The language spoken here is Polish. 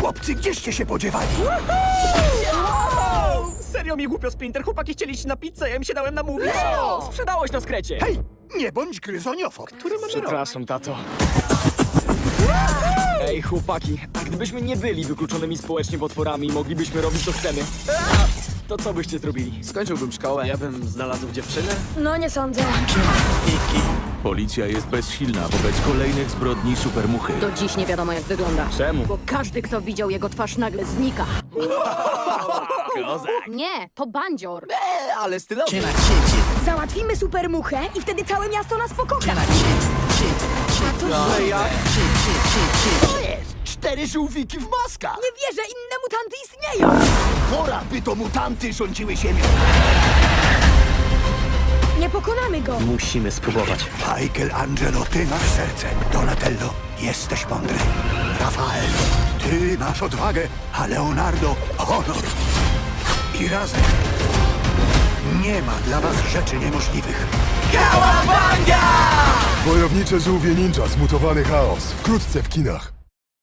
Chłopcy, gdzieście się podziewali? Serio mi głupio, Splinter. Chłopaki chcieli iść na pizzę, ja im się dałem namówić. Sprzedałeś nas krecie! Hej, nie bądź gryzoniofor. Który mamy rok? Przepraszam, tato. Ej, chłopaki, a gdybyśmy nie byli wykluczonymi społecznie potworami i moglibyśmy robić co chcemy, to co byście zrobili? Skończyłbym szkołę. Ja bym znalazł dziewczynę. No nie sądzę. Policja jest bezsilna wobec kolejnych zbrodni supermuchy. Do dziś nie wiadomo jak wygląda. Czemu? Bo każdy, kto widział jego twarz, nagle znika. Nie, to bandzior. E, ale stylowo. Załatwimy supermuchę i wtedy całe miasto nas pokocha. To jest cztery żółwiki w maskach. Nie wierzę, inne mutanty istnieją. Pora, by to mutanty rządziły ziemią. Nie pokonamy go. Musimy spróbować. Michelangelo, ty masz serce. Donatello, jesteś mądry. Rafael, ty masz odwagę, a Leonardo honor. I razem nie ma dla was rzeczy niemożliwych. Wojownicze żółwie ninja, zmutowany chaos. Wkrótce w kinach.